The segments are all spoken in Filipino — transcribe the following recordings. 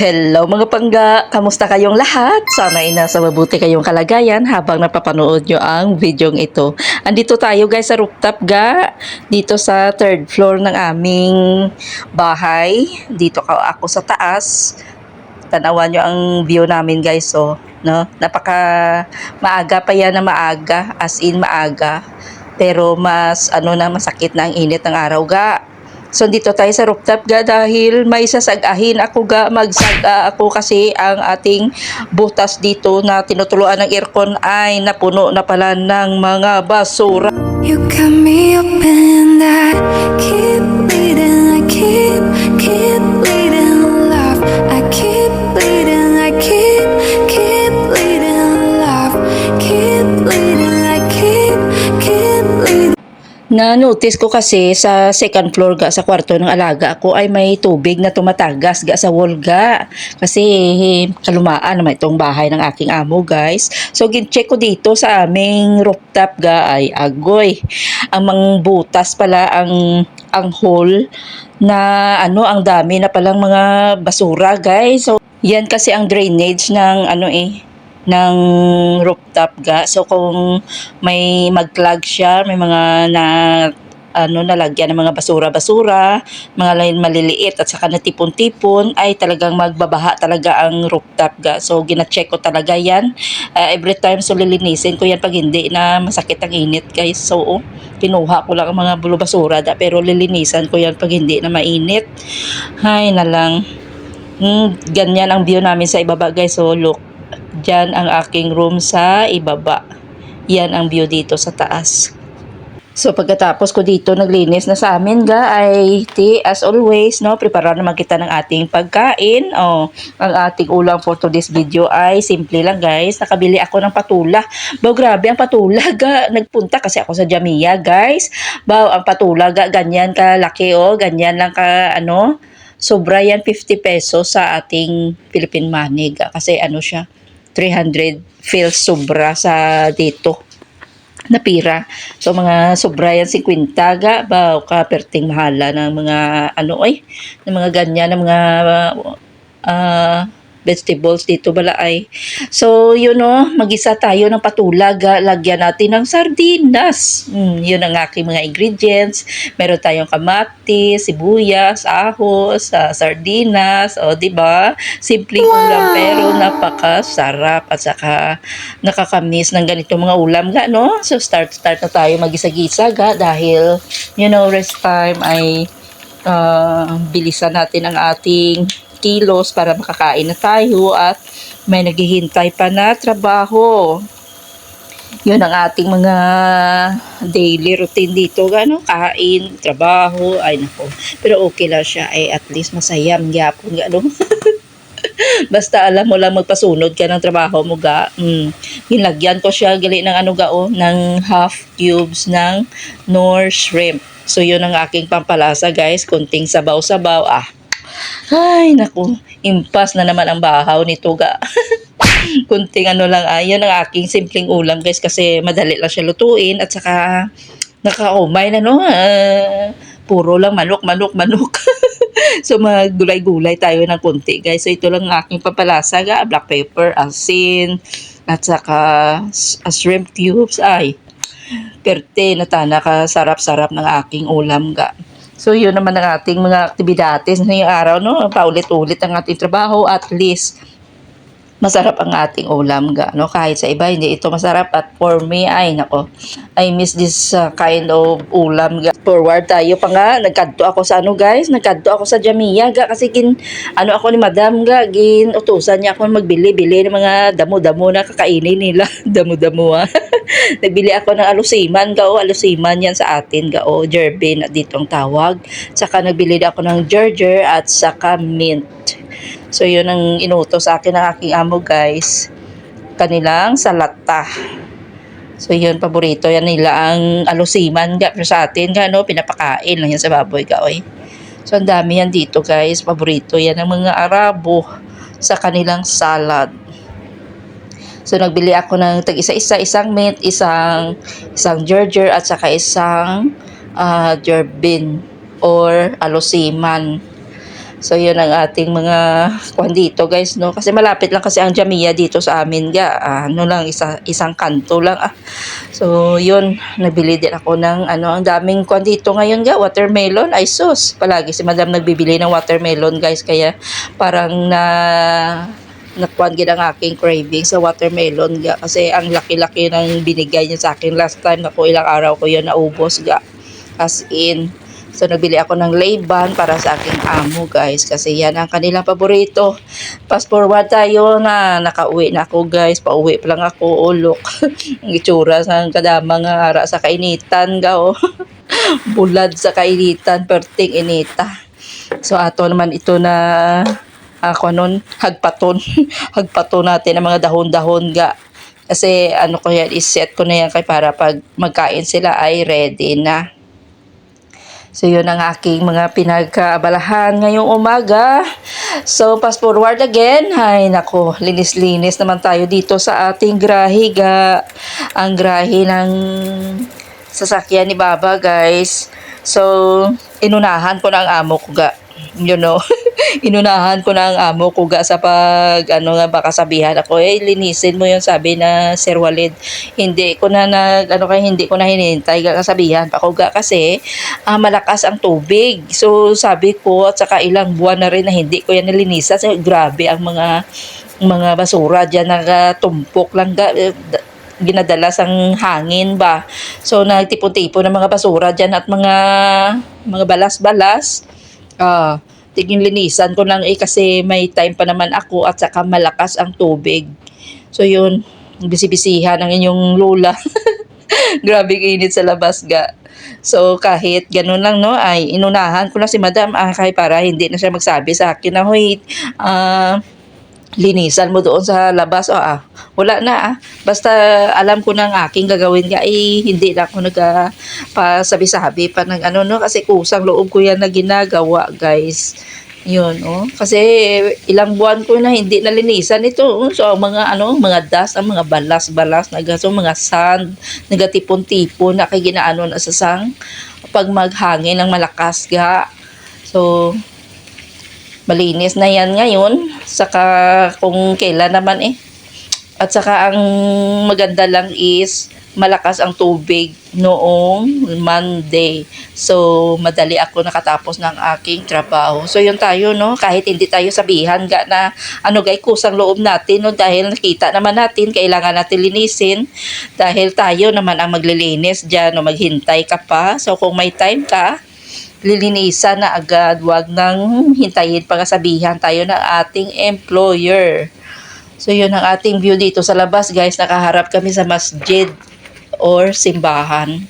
Hello mga pangga! Kamusta kayong lahat? Sana ay nasa mabuti kayong kalagayan habang napapanood nyo ang videong ito. Andito tayo guys sa rooftop ga, dito sa third floor ng aming bahay. Dito ako sa taas. Tanawan nyo ang view namin guys. So, no? Napaka maaga pa yan na maaga, as in maaga. Pero mas ano na masakit na ang init ng araw ga. So dito tayo sa rooftop ga dahil may sasagahin ako ga magsaga ako kasi ang ating butas dito na tinutuluan ng aircon ay napuno na pala ng mga basura. You got me and I keep bleeding, I keep, keep bleeding Na-notice ko kasi sa second floor ga sa kwarto ng alaga ko ay may tubig na tumatagas ga sa wall ga. Kasi kalumaan naman itong bahay ng aking amo guys. So gin-check ko dito sa aming rooftop ga ay agoy. Ang butas pala ang ang hole na ano ang dami na palang mga basura guys. So yan kasi ang drainage ng ano eh ng rooftop ga. So kung may mag-clog siya, may mga na ano nalagyan ng mga basura-basura, mga lain maliliit at saka natipon-tipon ay talagang magbabaha talaga ang rooftop ga. So gina-check ko talaga 'yan. Uh, every time so lilinisin ko 'yan pag hindi na masakit ang init guys. So oh, kinuha ko lang ang mga bulo basura da pero lilinisan ko 'yan pag hindi na mainit. Hay na lang. Hmm, ganyan ang view namin sa ibaba guys. So look, Diyan ang aking room sa ibaba. Yan ang view dito sa taas. So pagkatapos ko dito naglinis na sa amin ga ay ti as always no prepare naman kita ng ating pagkain. Oh, ang ating ulam for today's video ay simple lang guys. Nakabili ako ng patula. Baw grabe ang patula ga. Nagpunta kasi ako sa Jamia guys. Baw ang patula ga ganyan ka laki oh, ganyan lang ka ano. Sobra yan 50 pesos sa ating Philippine money ga. Kasi ano siya 300 feels sobra sa dito na pira. So mga sobra yan 50 ga ba ka perting mahala ng mga ano ay ng mga ganyan ng mga uh, vegetables dito bala ay. So yun know, magisa tayo ng patulag, ah, lagyan natin ng sardinas. Mm, yun ang aking mga ingredients. Meron tayong kamatis, sibuyas, ahos, ah, sardinas, o di ba? Simpleng ulam pero napakasarap at saka nakakamiss ng ganito mga ulam ga no. So start start na tayo magisa-gisa ga dahil you know rest time ay uh, bilisan natin ang ating kilos para makakain na tayo at may naghihintay pa na trabaho. Yun ang ating mga daily routine dito. Gano? Kain, trabaho, ay nako. Pero okay lang siya. Ay at least masayam gyapon gano. Basta alam mo lang magpasunod ka ng trabaho mo ga. Mm. Ginlagyan ko siya gali ng ano ga oh, ng half cubes ng nor shrimp. So yun ang aking pampalasa guys. Kunting sabaw-sabaw. Ah, ay, naku, impas na naman ang bahaw nito ga. Kunting ano lang, ay, yan ang aking simpleng ulam guys kasi madali lang siya lutuin at saka nakaumay na no. ah, puro lang manok, manok, manok. so mga gulay-gulay tayo ng kunti guys. So ito lang ang aking papalasa ga, black pepper, asin, at saka ah, shrimp cubes. Ay, perte na tana ka sarap-sarap ng aking ulam ga. So yun naman ang ating mga aktibidades ngayong araw no, paulit-ulit ang ating trabaho at least masarap ang ating ulam ga no? Kahit sa iba hindi ito masarap. At for me ay nako I miss this uh, kind of ulam ga. Forward tayo pa nga nagkadto ako sa ano guys? Nagkadto ako sa Jamia ga kasi gin ano ako ni madam ga gin utusan niya ako magbili-bili ng mga damo-damo na kakainin nila. Damo-damo ah. Nagbili ako ng alusiman ga o alusiman yan sa atin ga o jerbe na dito ang tawag. Saka nagbili ako ng gerger at saka mint So, yun ang inutos sa akin ng aking amo, guys. Kanilang salata. So, yun, paborito yan nila ang alusiman. Ga, sa atin, ga, pinapakain lang yan sa baboy, ga, oy. So, ang dami yan dito, guys. Paborito yan ng mga Arabo sa kanilang salad. So, nagbili ako ng tag isa-isa, isang mint, isang, isang gerger, at saka isang uh, gerbin or alusiman. So, yun ang ating mga kwan dito, guys, no? Kasi malapit lang kasi ang Jamia dito sa amin, ga. Ah, ano lang, isa, isang kanto lang, ah. So, yun, nabili din ako ng, ano, ang daming kwan dito ngayon, ga. Watermelon, ay sus. Palagi si madam nagbibili ng watermelon, guys. Kaya, parang na nakuan gid ang aking craving sa watermelon ga kasi ang laki-laki ng binigay niya sa akin last time ako ilang araw ko yun naubos ga as in so nagbili ako ng layban para sa aking amo guys kasi yan ang kanilang paborito fast forward tayo na nakauwi na ako guys pauwi pa lang ako ulok ang itsura sa kadamang ara sa kainitan ga oh. bulad sa kainitan perting inita so ato naman ito na ako nun, hagpaton. hagpaton natin ang mga dahon-dahon ga. Kasi ano ko yan, iset ko na yan kay para pag magkain sila ay ready na. So yun ang aking mga pinagkaabalahan ngayong umaga. So fast forward again. Ay nako, linis-linis naman tayo dito sa ating grahe. Ang grahe ng sasakyan ni Baba guys. So inunahan ko na ang amo ko ga. You know, inunahan ko na ang amo ko ga sa pag ano nga baka sabihan ako eh linisin mo yun sabi na Sir Walid. Hindi ko na nag ano kaya hindi ko na hinintay ga kasabihan pa ko kasi ah, malakas ang tubig. So sabi ko at saka ilang buwan na rin na hindi ko yan nilinisan so, grabe ang mga mga basura diyan nagatumpok lang ga eh, da- ginadalas ang hangin ba. So nagtipon-tipon ng mga basura diyan at mga mga balas-balas Ah, tiging linisan ko lang eh kasi may time pa naman ako at saka malakas ang tubig. So yun, bisibisihan ng inyong lula. Grabe init sa labas ga. So kahit ganun lang no, ay inunahan ko na si madam ah, para hindi na siya magsabi sa akin na hoy, ah, linisan mo doon sa labas. O ah, wala na ah. Basta alam ko na ang aking gagawin nga eh, hindi na ako nagka pasabi-sabi pa ng ano no kasi kusang loob ko yan na ginagawa guys. Yun, oh. Kasi ilang buwan ko na hindi nalinisan ito. oh. So, mga ano, mga dust, ang mga balas-balas, naga, so, mga sand, nagatipon-tipon na kay ginaano na sa sang pag maghangin ng malakas ga. So, malinis na yan ngayon. Saka kung kailan naman eh. At saka ang maganda lang is malakas ang tubig noong Monday. So, madali ako nakatapos ng aking trabaho. So, yun tayo, no? Kahit hindi tayo sabihan ga na, ano gay, kusang loob natin, no? Dahil nakita naman natin, kailangan natin linisin. Dahil tayo naman ang maglilinis dyan, no? Maghintay ka pa. So, kung may time ka, lilinisan na agad. Huwag nang hintayin pagkasabihan tayo ng ating employer. So, yun ang ating view dito sa labas, guys. Nakaharap kami sa masjid or simbahan.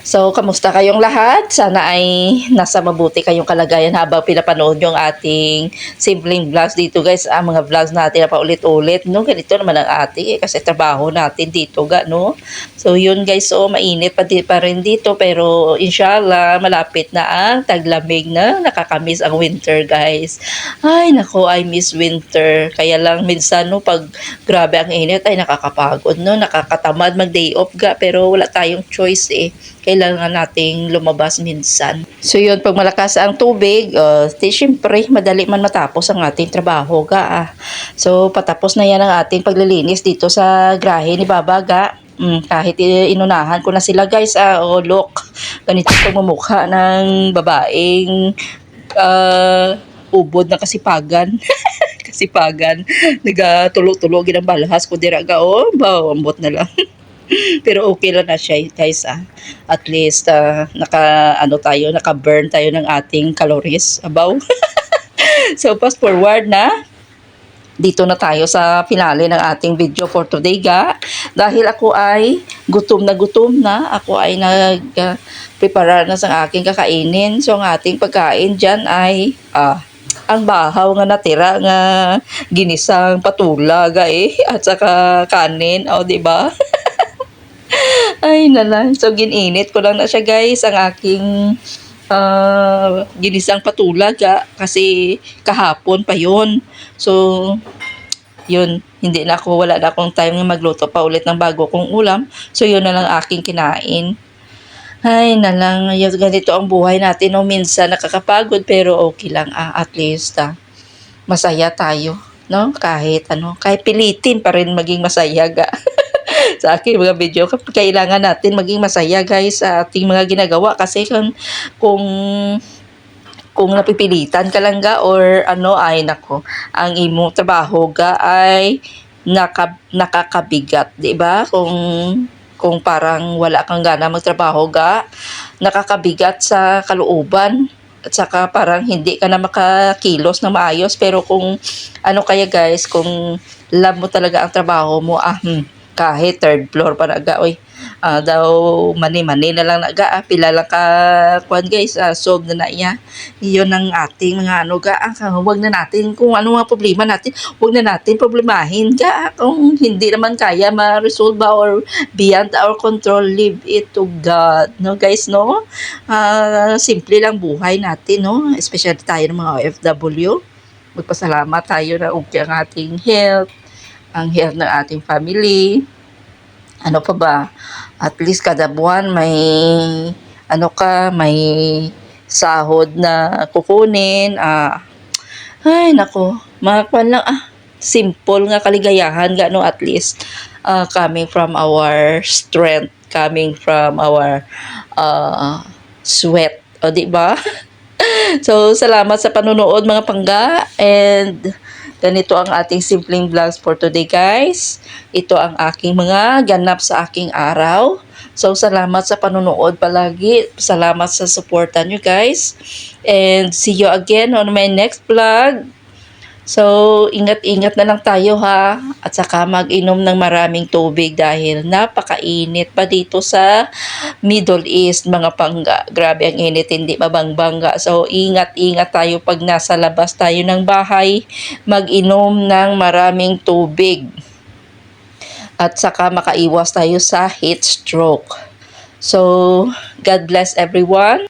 So, kamusta kayong lahat? Sana ay nasa mabuti kayong kalagayan habang pinapanood yung ating simpleng vlogs dito guys. Ang mga vlogs natin na paulit-ulit. No? Ganito naman ang ating eh, kasi trabaho natin dito ga, no? So, yun guys. So, mainit pa, pa rin dito. Pero, inshallah, malapit na ang taglamig na nakakamiss ang winter guys. Ay, nako, I miss winter. Kaya lang minsan, no, pag grabe ang init, ay nakakapagod, no? Nakakatamad mag-day off ga. Pero, wala tayong choice eh kailangan nating lumabas minsan. So yun, pag malakas ang tubig, uh, di, syempre, madali man matapos ang ating trabaho ga. ah. So patapos na yan ang ating paglilinis dito sa grahe ni Baba ga. Mm, kahit inunahan ko na sila guys, ah, oh look, ganito itong mumukha ng babaeng ah, ubod na kasipagan. kasipagan. Nagatulo-tulo ginang balhas ko dira ga, oh, ba, ambot na lang. Pero okay lang na siya guys ah. At least ah, naka ano tayo, naka-burn tayo ng ating calories abaw. so fast forward na dito na tayo sa finale ng ating video for today ga. Dahil ako ay gutom na gutom na, ako ay nag uh, prepare na sa aking kakainin. So ang ating pagkain dyan ay ah, ang bahaw nga natira nga ginisang patula ga eh at saka kanin o di ba ay nalang so gininit ko lang na siya guys ang aking ah, ginisang patula ga kasi kahapon pa yon so yun, hindi na ako, wala na akong time na magluto pa ulit ng bago kong ulam. So, yun na lang aking kinain. Ay, nalang, yung ganito ang buhay natin. No? Minsan nakakapagod pero okay lang. Ah, at least ah, masaya tayo. No? Kahit ano, kahit pilitin pa rin maging masaya ga. sa akin mga video, kailangan natin maging masaya guys sa ating mga ginagawa. Kasi kung, kung kung napipilitan ka lang ga or ano ay nako ang imo trabaho ga ay naka, nakakabigat di ba? Kung kung parang wala kang gana magtrabaho ga nakakabigat sa kalooban. At saka parang hindi ka na makakilos na maayos. Pero kung ano kaya guys kung love mo talaga ang trabaho mo ah hmm, kahit third floor pa naga oy. Ah, daw mani-mani na lang naga. Ah, pila lang ka kuan guys. Ah, solve na na iya. Iyon ang ating mga ano ga. Ah, wag na natin kung ano mga problema natin. Wag na natin problemahin ga. Kung hindi naman kaya ma-resolve ba or beyond our control leave it to God no guys no? Ah, simple lang buhay natin no? Especially tayo ng mga OFW magpasalamat tayo na okay ang ating health ang health ng ating family. Ano pa ba? At least kada buwan may ano ka may sahod na kukunin. Ah ay nako. Mga kwan lang ah simple nga kaligayahan nga no at least ah, coming from our strength coming from our ah, sweat. O di ba? So salamat sa panonood mga pangga and ganito ang ating simpleng vlogs for today guys ito ang aking mga ganap sa aking araw. So, salamat sa panonood palagi. Salamat sa suporta nyo guys. And see you again on my next vlog. So, ingat-ingat na lang tayo ha. At saka mag-inom ng maraming tubig dahil napakainit pa dito sa Middle East, mga pangga. Grabe ang init, hindi mabangbangga. So, ingat-ingat tayo pag nasa labas tayo ng bahay. Mag-inom ng maraming tubig at saka makaiwas tayo sa heat stroke. So, God bless everyone.